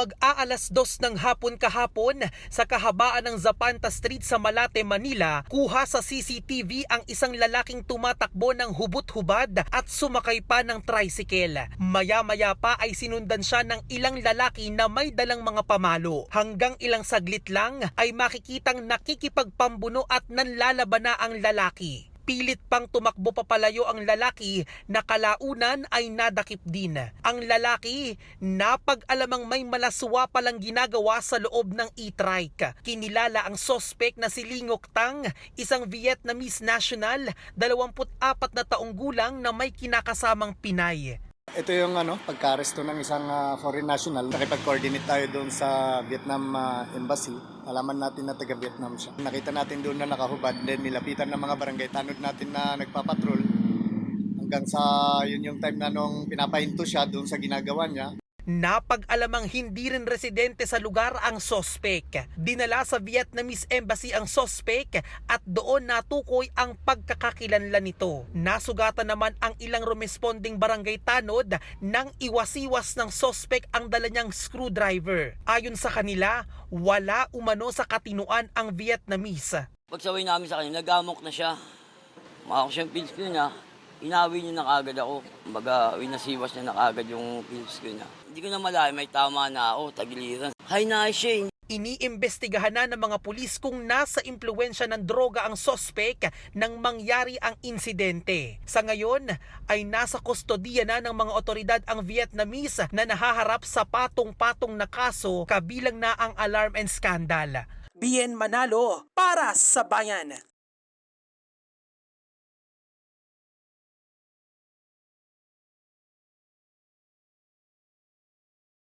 Mag-aalas dos ng hapon kahapon sa kahabaan ng Zapanta Street sa Malate, Manila, kuha sa CCTV ang isang lalaking tumatakbo ng hubot-hubad at sumakay pa ng tricycle. Maya-maya pa ay sinundan siya ng ilang lalaki na may dalang mga pamalo. Hanggang ilang saglit lang ay makikitang nakikipagpambuno at nanlalaban na ang lalaki. Pilit pang tumakbo papalayo ang lalaki na kalaunan ay nadakip din. Ang lalaki, napag-alamang may malaswa palang ginagawa sa loob ng e-trike. Kinilala ang sospek na si Lingok Tang, isang Vietnamese national, 24 na taong gulang na may kinakasamang Pinay. Ito yung ano, pagka-aresto ng isang ah, foreign national. Nakipag-coordinate tayo doon sa Vietnam ah, Embassy. Alaman natin na taga-Vietnam siya. Nakita natin doon na nakahubad. Then nilapitan ng mga barangay tanod natin na nagpapatrol. Hanggang sa yun yung time na nung pinapahinto siya doon sa ginagawa niya. Napag-alamang hindi rin residente sa lugar ang sospek. Dinala sa Vietnamese Embassy ang sospek at doon natukoy ang pagkakakilanlan nito. Nasugatan naman ang ilang responding barangay tanod nang iwasiwas ng sospek ang dala niyang screwdriver. Ayon sa kanila, wala umano sa katinuan ang Vietnamese. Pagsaway namin sa kanya, nagamok na siya. Maka ko siyang pills ko niya. Inawi niya na kagad ako. Kumbaga, winasiwas niya na kagad yung pills ko niya. Hindi ko na malayo, may tama na ako, tagiliran. Hay na siya, eh. Iniimbestigahan na ng mga pulis kung nasa impluensya ng droga ang sospek nang mangyari ang insidente. Sa ngayon ay nasa kustodiya na ng mga otoridad ang Vietnamese na nahaharap sa patong-patong na kaso kabilang na ang alarm and scandal. Bien Manalo para sa bayan.